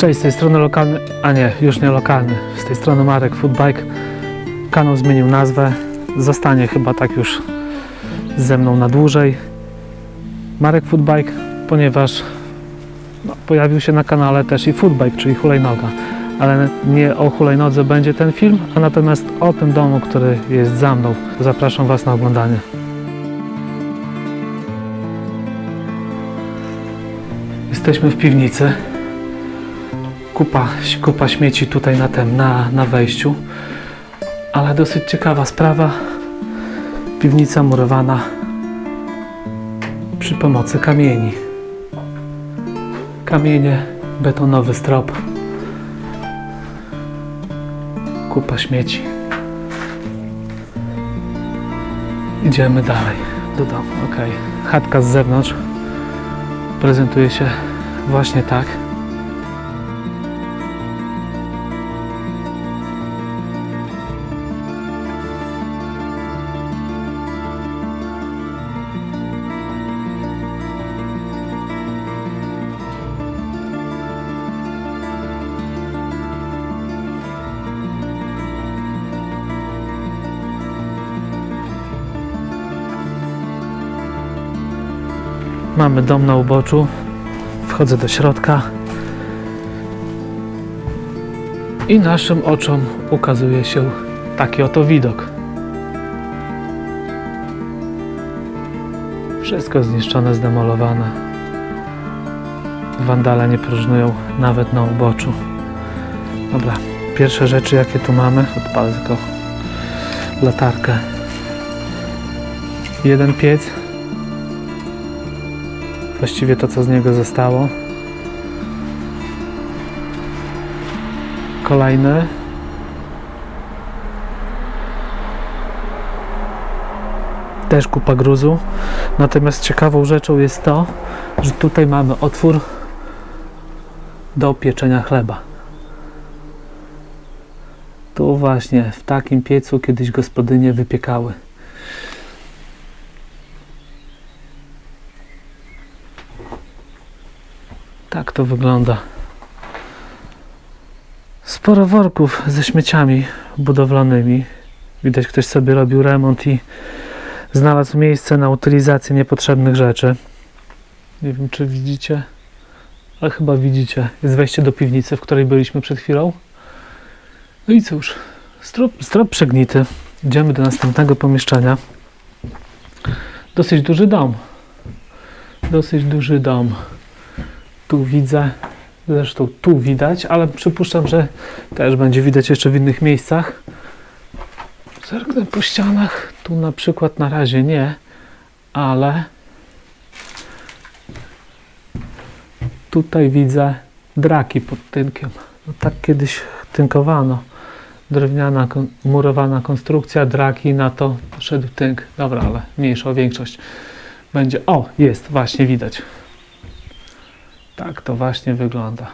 Cześć, z tej strony lokalny, a nie, już nie lokalny, z tej strony Marek Foodbike. Kanał zmienił nazwę, zostanie chyba tak już ze mną na dłużej. Marek Foodbike, ponieważ no, pojawił się na kanale też i Foodbike, czyli hulajnoga. Ale nie o hulajnodze będzie ten film, a natomiast o tym domu, który jest za mną. Zapraszam Was na oglądanie. Jesteśmy w piwnicy kupa, kupa śmieci tutaj na tym, na, na wejściu. Ale dosyć ciekawa sprawa. Piwnica murowana przy pomocy kamieni. Kamienie, betonowy strop. Kupa śmieci. Idziemy dalej do domu. Ok. Chatka z zewnątrz prezentuje się właśnie tak. Mamy dom na uboczu. Wchodzę do środka. I naszym oczom ukazuje się taki oto widok. Wszystko zniszczone, zdemolowane. Wandale nie próżnują nawet na uboczu. Dobra, pierwsze rzeczy jakie tu mamy, odpalę tylko latarkę. Jeden piec, Właściwie to, co z niego zostało. Kolejny. Też kupa gruzu. Natomiast ciekawą rzeczą jest to, że tutaj mamy otwór do pieczenia chleba. Tu właśnie w takim piecu kiedyś gospodynie wypiekały. Tak to wygląda. Sporo worków ze śmieciami budowlanymi. Widać, ktoś sobie robił remont i znalazł miejsce na utylizację niepotrzebnych rzeczy. Nie wiem, czy widzicie, ale chyba widzicie. Jest wejście do piwnicy, w której byliśmy przed chwilą. No i cóż, strop, strop przegnity. Idziemy do następnego pomieszczenia. Dosyć duży dom. Dosyć duży dom tu widzę, zresztą tu widać, ale przypuszczam, że też będzie widać jeszcze w innych miejscach. Zerknę po ścianach, tu na przykład na razie nie, ale tutaj widzę draki pod tynkiem. No, tak kiedyś tynkowano. Drewniana, murowana konstrukcja, draki, na to szedł tynk. Dobra, ale mniejsza o większość będzie. O, jest, właśnie widać. Tak to właśnie wygląda.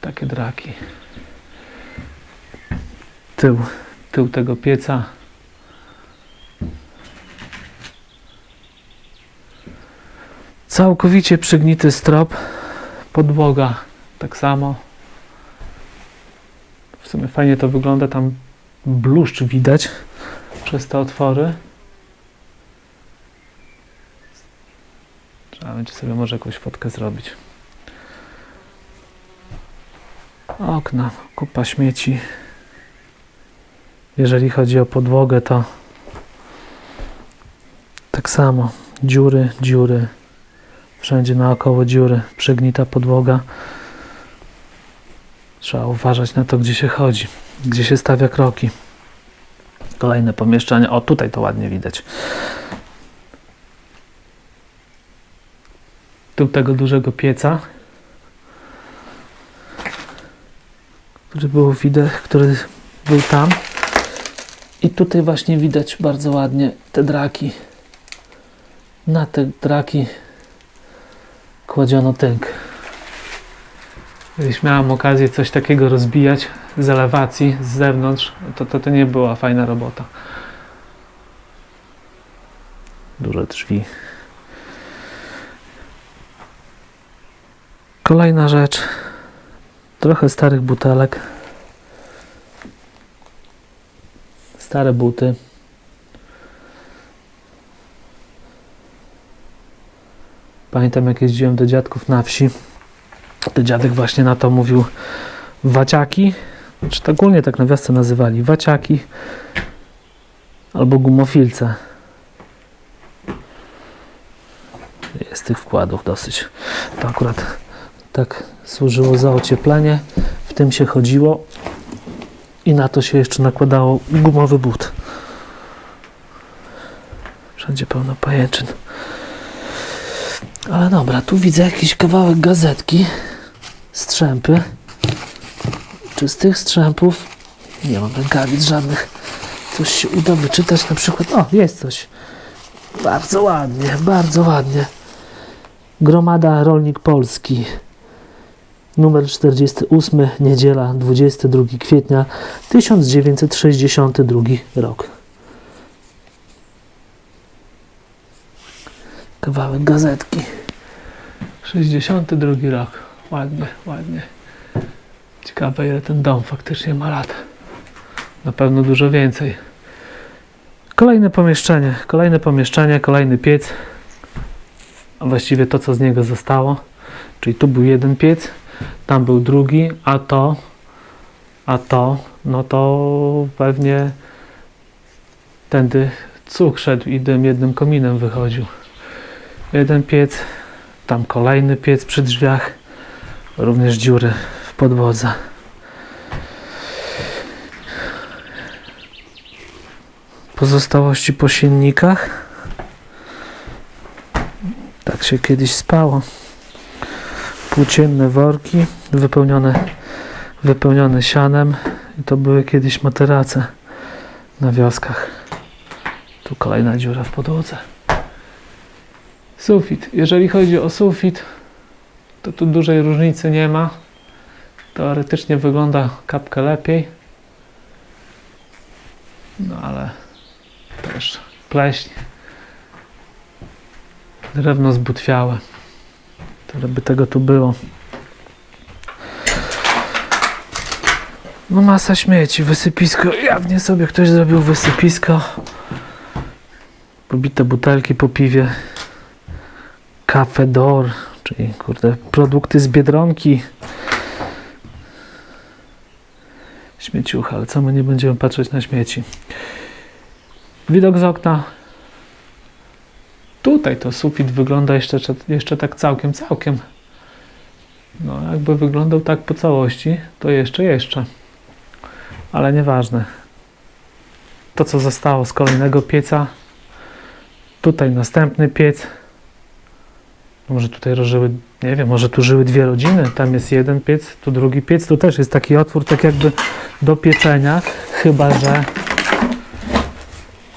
Takie draki. Tył, tył tego pieca. Całkowicie przygnity strop. Podłoga tak samo. W sumie fajnie to wygląda. Tam bluszcz widać przez te otwory. Będzie sobie może jakąś fotkę zrobić. Okna, kupa śmieci. Jeżeli chodzi o podłogę, to tak samo. Dziury, dziury. Wszędzie naokoło dziury. Przegnita podłoga. Trzeba uważać na to, gdzie się chodzi, gdzie się stawia kroki. Kolejne pomieszczenie. O, tutaj to ładnie widać. Tył tego dużego pieca, który był widać, który był tam. I tutaj właśnie widać bardzo ładnie te draki. Na te draki kładziono tynk. Kiedyś miałem okazję coś takiego rozbijać z elewacji, z zewnątrz, to, to, to nie była fajna robota. Duże drzwi. Kolejna rzecz. Trochę starych butelek. Stare buty. Pamiętam jak jeździłem do dziadków na wsi. To dziadek właśnie na to mówił waciaki. Czy to ogólnie tak na wiosce nazywali? Waciaki albo gumofilce. Jest tych wkładów dosyć. To akurat tak służyło za ocieplenie. W tym się chodziło i na to się jeszcze nakładało gumowy but. Wszędzie pełno pajęczyn. Ale dobra, tu widzę jakiś kawałek gazetki. Strzępy. Czy z tych strzępów nie mam rękawic żadnych. Coś się uda wyczytać na przykład. O, jest coś. Bardzo ładnie, bardzo ładnie. Gromada Rolnik Polski. Numer 48, niedziela, 22 kwietnia 1962 rok. Kawałek gazetki. 62 rok. Ładnie, ładnie. Ciekawe ile ten dom faktycznie ma lat. Na pewno dużo więcej. Kolejne pomieszczenie, kolejne pomieszczenie, kolejny piec. A właściwie to, co z niego zostało. Czyli tu był jeden piec, tam był drugi, a to, a to, no to pewnie tędy cuk szedł i dym jednym kominem wychodził. Jeden piec, tam kolejny piec przy drzwiach, również dziury w podłodze. Pozostałości po silnikach. Tak się kiedyś spało. Płócienne worki wypełnione, wypełnione sianem. I to były kiedyś materace na wioskach. Tu kolejna dziura w podłodze. Sufit. Jeżeli chodzi o sufit, to tu dużej różnicy nie ma. Teoretycznie wygląda kapkę lepiej. No ale też pleśń. Drewno zbutwiałe. Tyle by tego tu było. No masa śmieci, wysypisko. Jawnie sobie ktoś zrobił wysypisko. Pobite butelki po piwie. Cafe d'Or, czyli kurde, produkty z Biedronki. Śmieciucha, ale co my nie będziemy patrzeć na śmieci. Widok z okna. Tutaj to sufit wygląda jeszcze, jeszcze tak całkiem, całkiem. No, jakby wyglądał tak po całości, to jeszcze, jeszcze. Ale nieważne. To, co zostało z kolejnego pieca. Tutaj następny piec. Może tutaj żyły, nie wiem, może tu żyły dwie rodziny. Tam jest jeden piec, tu drugi piec. Tu też jest taki otwór, tak jakby do pieczenia. Chyba, że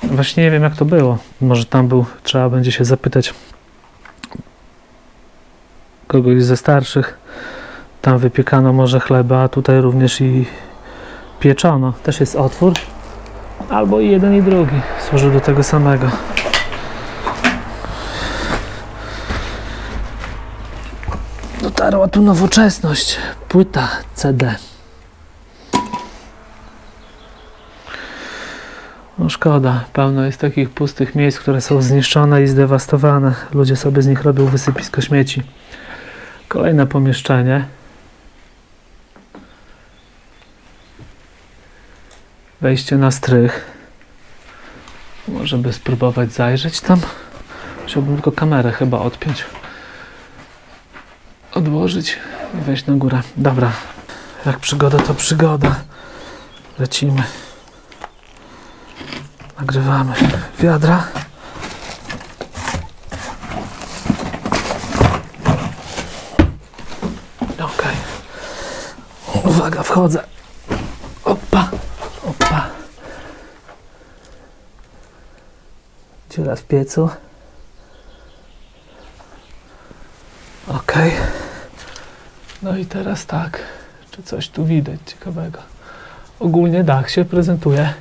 Właśnie nie wiem jak to było. Może tam był, trzeba będzie się zapytać kogoś ze starszych. Tam wypiekano może chleba, a tutaj również i pieczono. Też jest otwór. Albo i jeden i drugi służył do tego samego. Dotarła tu nowoczesność. Płyta CD. No szkoda, pełno jest takich pustych miejsc, które są zniszczone i zdewastowane. Ludzie sobie z nich robią wysypisko śmieci. Kolejne pomieszczenie. Wejście na strych. Może by spróbować zajrzeć tam. Musiałbym tylko kamerę chyba odpiąć. Odłożyć i wejść na górę. Dobra. Jak przygoda, to przygoda. Lecimy. Nagrywamy wiadra. Ok. Uwaga, wchodzę. Opa, opa. Dziura w piecu. Ok. No i teraz tak. Czy coś tu widać ciekawego? Ogólnie dach się prezentuje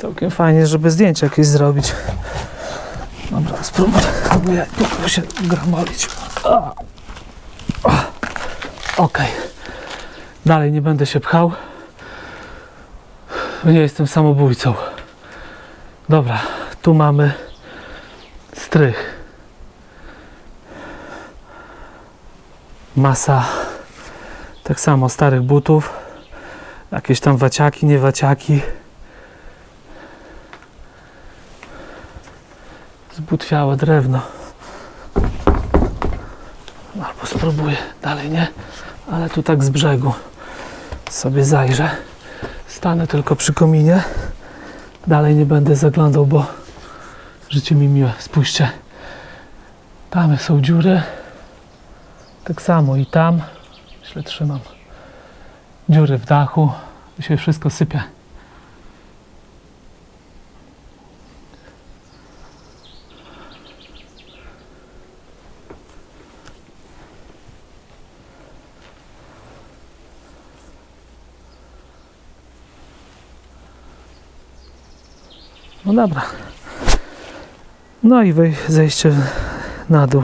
Całkiem fajnie, żeby zdjęcie jakieś zrobić. Dobra, spróbuję, spróbuję, spróbuję się gramolić. Okej. Dalej nie będę się pchał. Nie jestem samobójcą. Dobra, tu mamy strych. Masa tak samo starych butów. Jakieś tam waciaki, nie waciaki. Zbutwiałe drewno. Albo spróbuję dalej, nie? Ale tu tak z brzegu sobie zajrzę. Stanę tylko przy kominie. Dalej nie będę zaglądał, bo życie mi miłe. Spójrzcie. Tam są dziury. Tak samo i tam. Źle trzymam. Dziury w dachu. Tu się wszystko sypie. No dobra. No i wej- zejście na dół.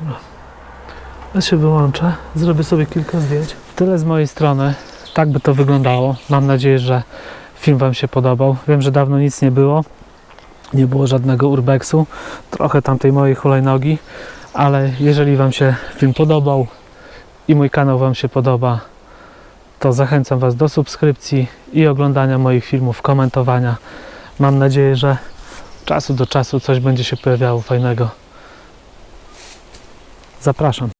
Dobra. Ja się wyłączę, zrobię sobie kilka zdjęć. Tyle z mojej strony. Tak by to wyglądało. Mam nadzieję, że film Wam się podobał. Wiem, że dawno nic nie było. Nie było żadnego urbexu. Trochę tamtej mojej hulajnogi. Ale jeżeli Wam się film podobał i mój kanał Wam się podoba, to zachęcam Was do subskrypcji i oglądania moich filmów, komentowania. Mam nadzieję, że czasu do czasu coś będzie się pojawiało fajnego. Zapraszam.